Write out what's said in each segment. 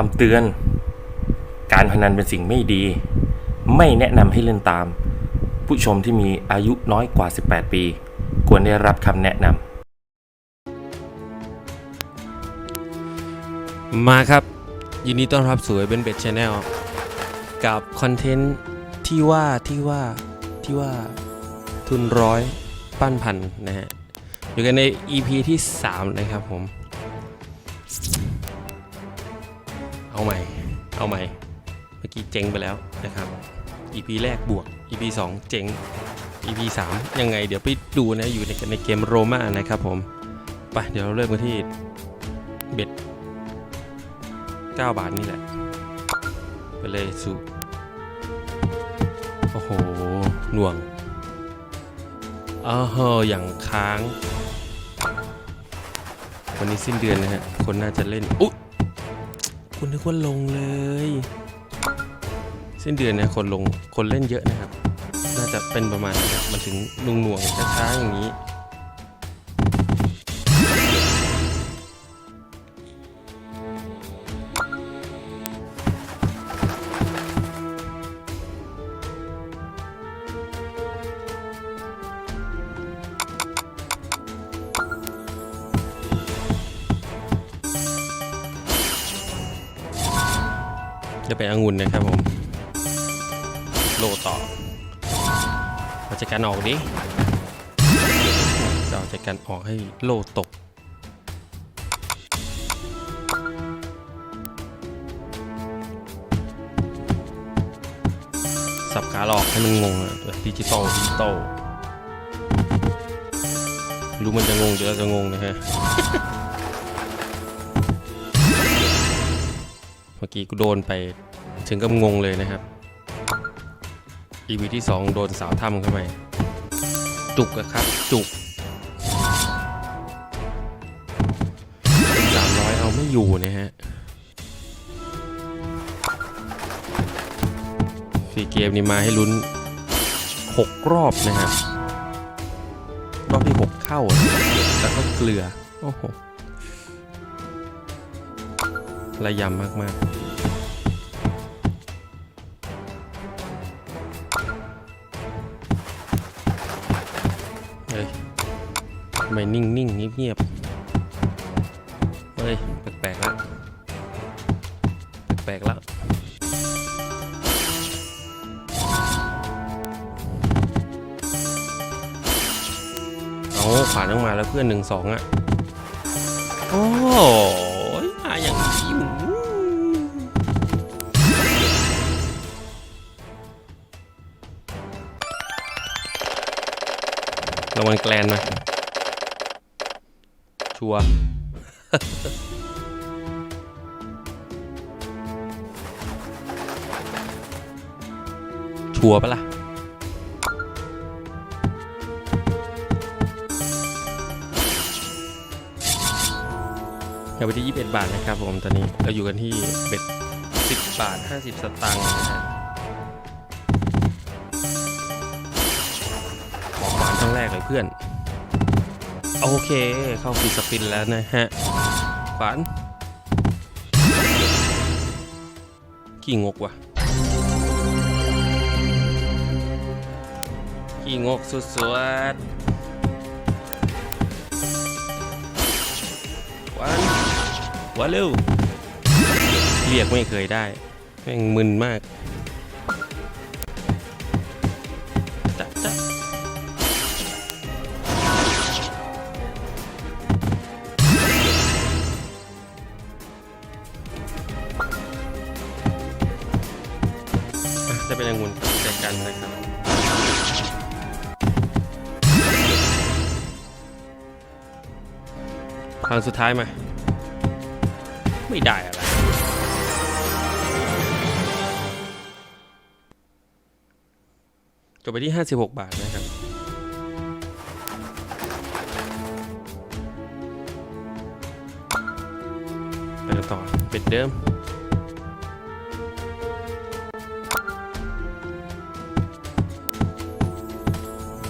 คำเตือน การพนันเป็นสิ่งไม่ดี ไม่แนะนำให้เล่นตาม ผู้ชมที่มีอายุน้อยกว่า 18 ปี ควรได้รับคำแนะนำมาครับ ยินดีต้อนรับสู่เบนเบดชาแนลกับคอนเทนต์ที่ว่าที่ว่าที่ว่าทุนร้อยปั้นพันนะฮะอยู่กันใน EP ที่ 3 นะครับผม เอาใหม่ เอาใหม่ เมื่อกี้เจ๊งไปแล้วนะครับ EP แรกบวก EP 2 เจ๊ง EP 3 ยังไงเดี๋ยวไปดูนะอยู่ในในเกมโรมานะครับผม ไปเดี๋ยวเราเริ่มกันที่เบ็ด 9 บาทนี่แหละ ไปเลยสู่ โอ้โห หน่วงอ้าวเหออย่างค้าง วันนี้สิ้นเดือนนะฮะ คนน่าจะเล่น อุ๊ย คุณนึกว่าลงเลย สิ้นเดือนนะคนลงคนเล่นเยอะนะครับ น่าจะเป็นประมาณนี้ครับมันถึงหน่วงช้าๆอย่างนี้ จะเป็นองุ่นนะครับผม โลต่อเราจะการออกดิเอาจากการออกให้โลตกสับขาหลอกให้มันงงอะแบบดิจิตอลดิจิตอลรู้มันจะงงเดี๋ยวเราจะงงนะฮะ เมื่อกี้กูโดนไปถึงกับงงเลยนะครับ EP ที่ 2 โดนสาวถ้ำเข้าไป จุกอะครับ จุกสามร้อยเอาไม่อยู่นะฮะฟรีเกมนี้มาให้ลุ้น 6 รอบนะครับ รอบที่ 6 เข้า แล้วก็เกลือ โอ้โหระยำมาก ๆ ไมนิ่งนิ่งเงียบเงียบๆเฮ้ย แปลกๆแล้วแปลกๆแล้วเอาขวานต้องมาแล้วเพื่อนหนึ่งสองอะ โอ้ยมาอย่างนี้ระวังแกลนนะ ชัวร์ชัวร์ปะล่ะอย่าไปที่ 21 บาทนะครับผมตอนนี้เราอยู่กันที่เบ็ด10 บาท 50 สตางค์นะฮะขอขวานครั้งแรกเลยเพื่อน โอเค เข้าฟีสปินแล้วนะฮะขวานขี้งกว่ะขี้งกสุดๆวานหัวเร็วเรียกไม่เคยได้ แม่งมึนมาก สุดท้ายมา ไม่ได้อะไร จบไปที่ 56 บาทนะครับ ไปกันต่อเป็ดเดิม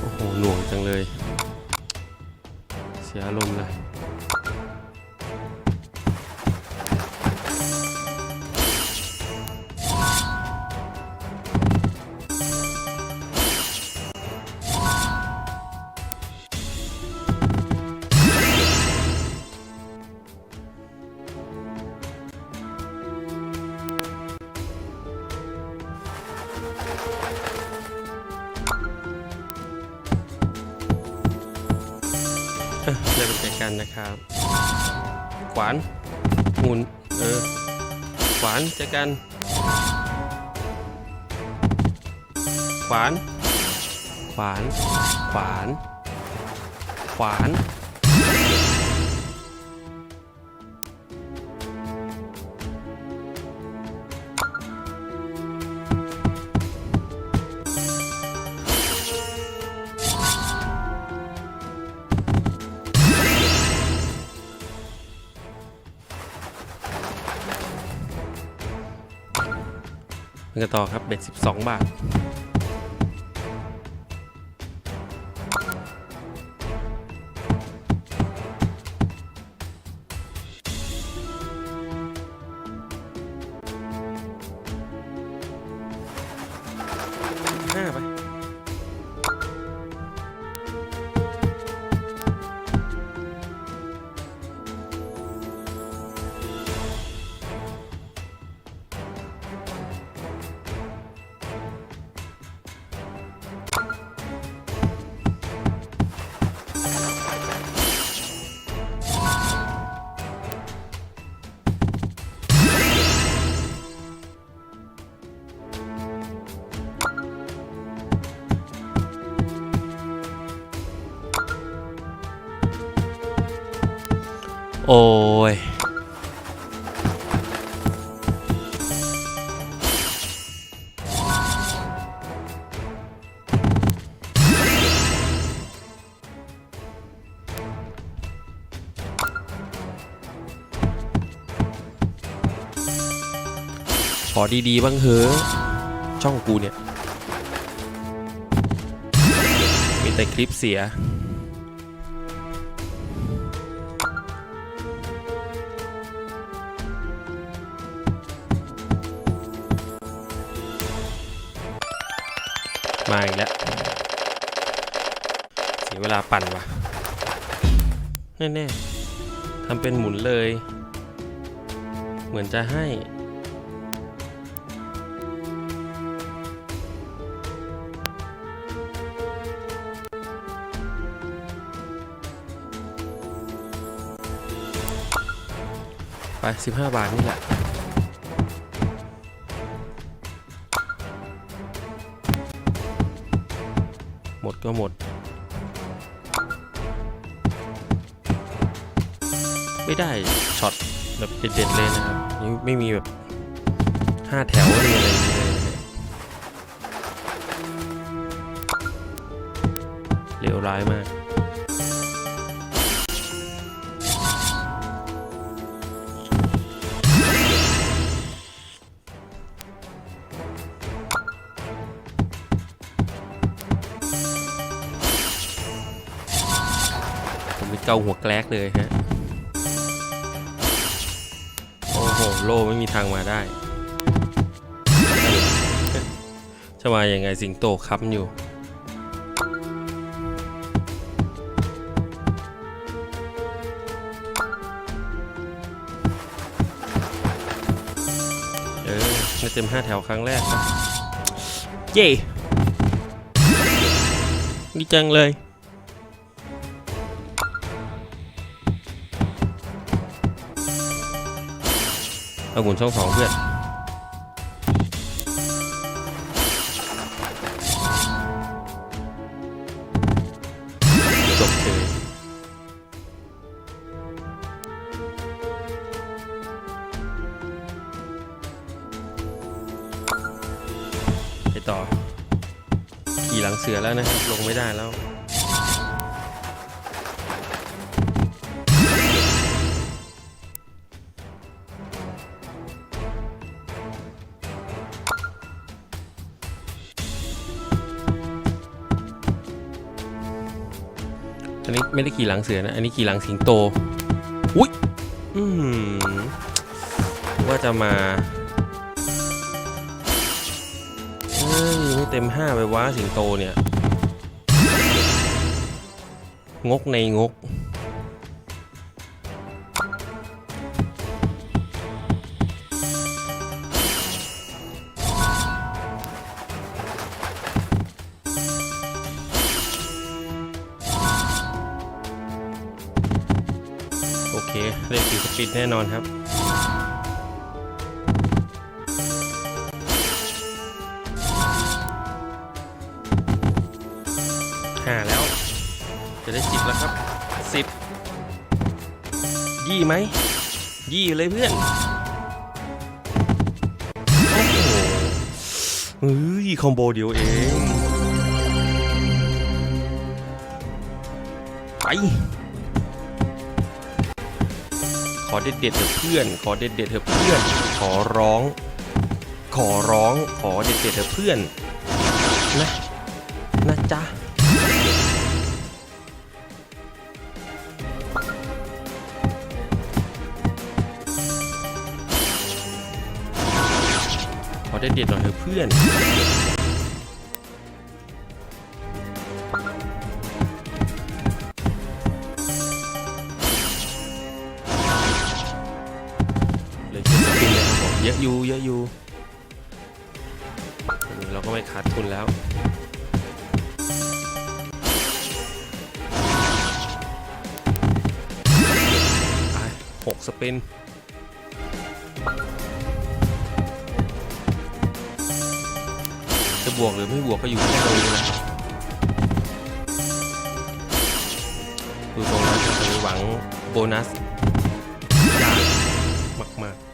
โอ้โหหน่วงจังเลย เสียอารมณ์เลย กันนะครับ ขวานหมุนเออขวานเจอกัน ขวาน ขวาน ขวาน ขวาน กันต่อครับเบ็ด12 บาท โอ้ย ขอดี ๆ บ้างเถอะช่องกูเนี่ย มีแต่คลิปเสีย มาอีกแล้วเสียเวลาปั่นว่ะ แน่ๆทำเป็นหมุนเลย เหมือนจะให้ ไป 15 บาทนี่แหละ หมดก็หมด ไม่ได้ช็อตแบบเด็ดๆเลยนะครับยังไม่มีแบบห้าแถวอะไรอะไรเลยเลวร้ายมาก เกาหัวแกลกเลยฮะ โอ้โห โลไม่มีทางมาได้จะมายังไงสิงโตค้ำอยู่ เออไม่เต็มห้าแถวครั้งแรกนะเย้ดีจังเลย อาหมุนช่องสองเพื่อน อันนี้ไม่ได้ขี่หลังเสือนะ อันนี้ขี่หลังสิงโต อุ้ย อืม ว่าจะมาเฮ้ยไม่เต็มห้าไปว้าสิงโตเนี่ย งกในงก ปิดแน่นอนครับห้าแล้ว จะได้สิบแล้วครับสิบยี่ไหม ยี่เลยเพื่อนโอ้โหเฮ้ยคอมโบเดียวเอง ไป อเด็ดเด็ดเถอะเพื่อน ขอเด็ดเด็ดเถอะเพื่อน ขอร้อง ขอร้อง ขอเด็ดเด็ดเถอะเพื่อน นะ นะจ๊ะขอเด็ดเด็ดหน่อยเถอะเพื่อน 6 สปิน จะบวกหรือไม่บวกก็อยู่ที่เราเองนะดูตรงนั้นจะหวังโบนัสยากมาก ๆ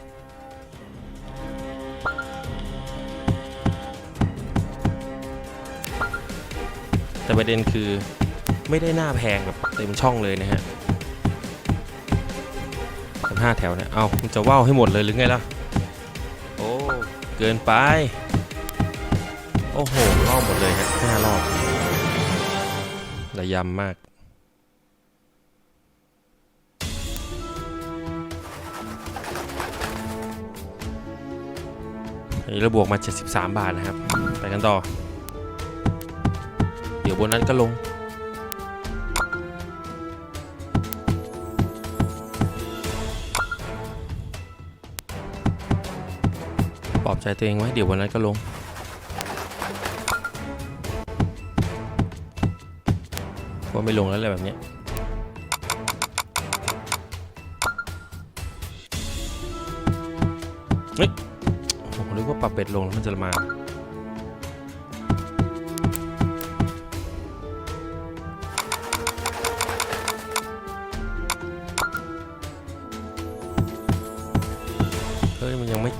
แต่ประเด็นคือไม่ได้หน้าแพงแบบเต็มช่องเลยนะฮะ ห้าแถวเนี่ย เอามันจะว่าวให้หมดเลยหรือไงล่ะ โอ้ เกินไป โอ้โหรอบหมดเลยฮะห้ารอบระยำมากอันนี้เราบวกมา 73 บาทนะครับ ไปกันต่อ เดี๋ยวบนนั้นก็ลง ใจตัวเองไว้เดี๋ยววันนั้นก็ลง ว่าไม่ลงแล้วแหละแบบเนี้ยเฮ้ยผมนึกว่าปรับเป็ดลงแล้วมันจะมา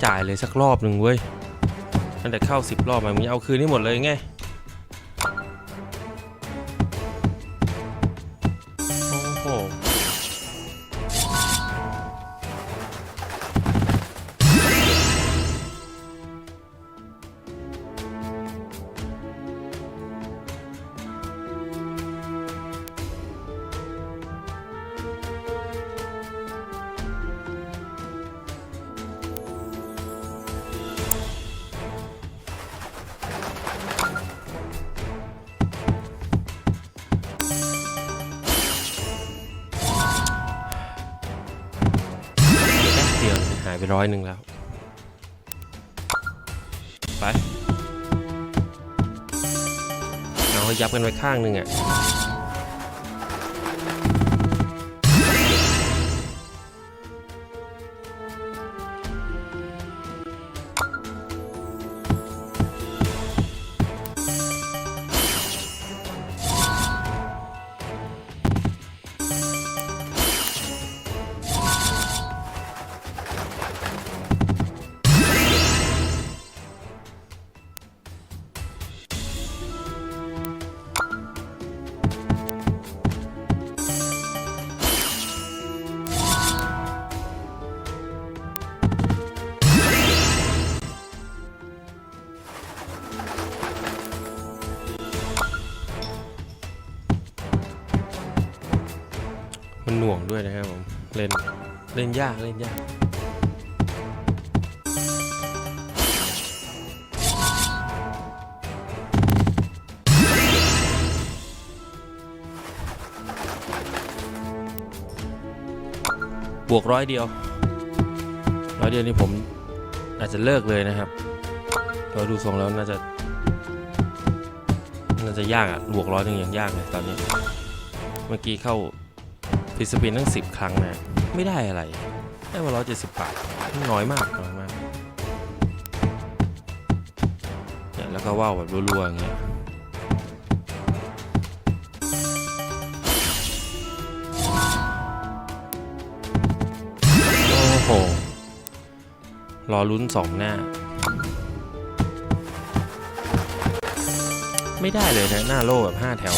จ่ายเลยสักรอบหนึ่งเว้ยตั้งแต่เข้า 10 รอบมันเอาคืนให้หมดเลยไง ไปร้อยหนึ่งแล้ว ไป เอาให้ยับกันไว้ข้างหนึ่งอะมั ด้วยนะครับผม เล่น เล่นยาก เล่นยาก บวกร้อยเดียว ร้อยเดียวนี่ผมอาจจะเลิกเลยนะครับเราดูทรงแล้วน่าจะน่าจะยากอะบวกร้อยหนึ่งยังยากเลยตอนนี้ เมื่อกี้เข้า ฟิสปินตั้งสิบครั้งนะ ไม่ได้อะไร ได้มาร้อยเจ็ดสิบบาท น้อยมากน้อยมากเนี่ยแล้วก็ว่าวแบบรัวๆอย่างเงี้ยโอ้โห รอลุ้นสองหน้า ไม่ได้เลยนะ หน้าโล่แบบห้าแถว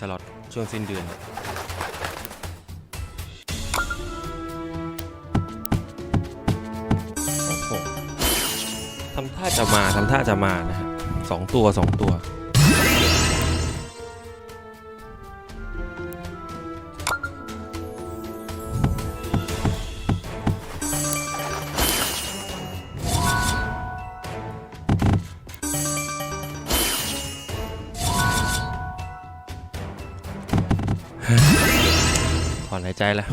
สล็อตช่วงสิ้นเดือน โอ้โหทำท่าจะมาทำท่าจะมานะฮะสองตัวสองตัวายใจแล้ว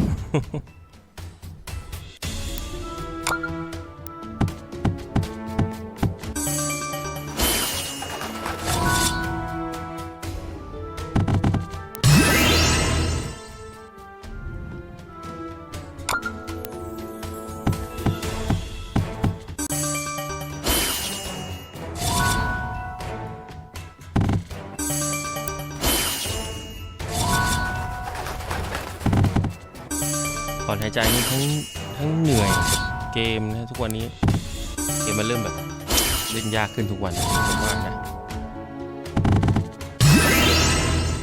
อนหายใจนี่ทั้งทั้งเหนื่อยเกมนะทุกวันนี้ เกมมันเริ่มแบบเล่นยากขึ้นทุกวันนะผมว่านะ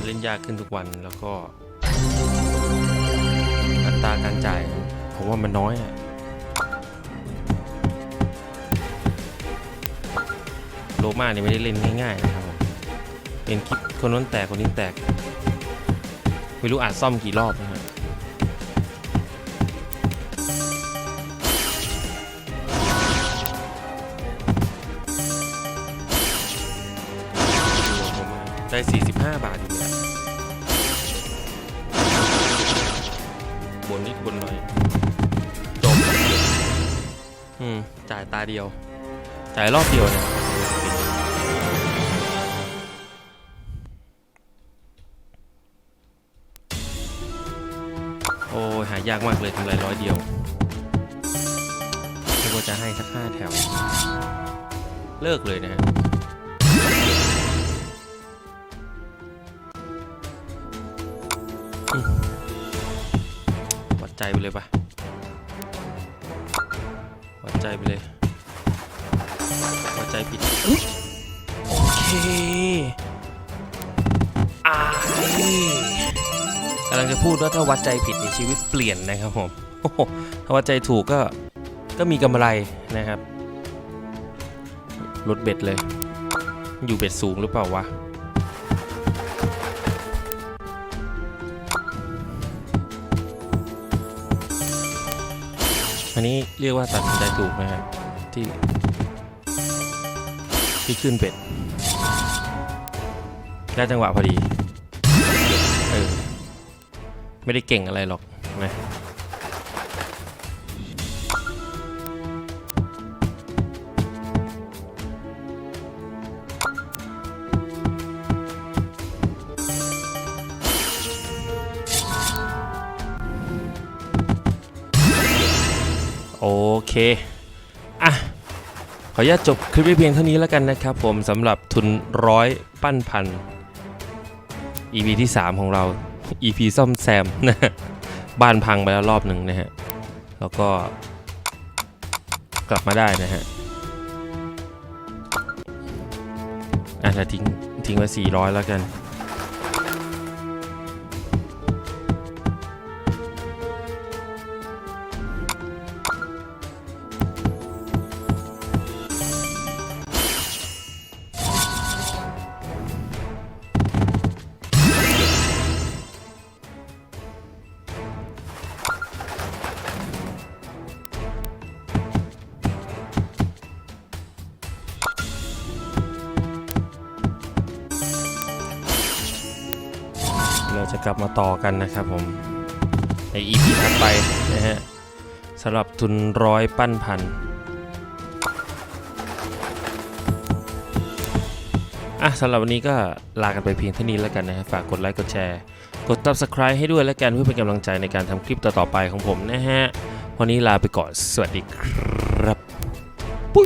เล่นยากขึ้นทุกวันแล้วก็อัตราการจ่ายผมว่ามันน้อยอะโลมาเนี่ยไม่ได้เล่นง่ายๆนะครับผมเป็นคลิปคนนั้นแตกคนนี้แตก ไม่รู้อาจซ่อมกี่รอบนะครับ เดียว จ่ายรอบเดียวเนี่ยโอ้ยหายากมากเลยทำไรร้อยเดียวไม่ว่าจะให้สักห้าแถว เลิกเลยนะฮะวัดใจไปเลยปะวัดใจไปเลย วัดใจผิดโอเคอากำลังจะพูดว่าถ้าวัดใจผิดในชีวิตเปลี่ยนนะครับผมถ้าวัดใจถูกก็ก็มีกำไรนะครับลดเบ็ดเลย อยู่เบ็ดสูงหรือเปล่าวะอันนี้เรียกว่าตัดสินใจถูกนะครับที่ ที่ขึ้นเป็ดได้จังหวะพอดี เออ ไม่ได้เก่งอะไรหรอกนะโอเค อะ ขออนุญาตจบคลิปไว้เพียงเท่านี้แล้วกันนะครับผมสำหรับทุนร้อยปั้นพัน EP ที่ 3 ของเรา EP ซ่อมแซมนะฮะบ้านพังไปแล้วรอบหนึ่งนะฮะ แล้วก็กลับมาได้นะฮะอะถ้าทิ้งทิ้งไว้400 แล้วกัน กลับมาต่อกันนะครับผมใน EP ถัดไปนะฮะสำหรับทุนร้อยปั้นพันอะสำหรับวันนี้ก็ลากันไปเพียงเท่านี้แล้วกันนะฮะฝากกดไลค์กดแชร์กด subscribe ให้ด้วยแล้วกันเพื่อเป็นกำลังใจในการทำคลิปต่อๆไปของผมนะฮะ วันนี้ลาไปก่อน สวัสดีครับ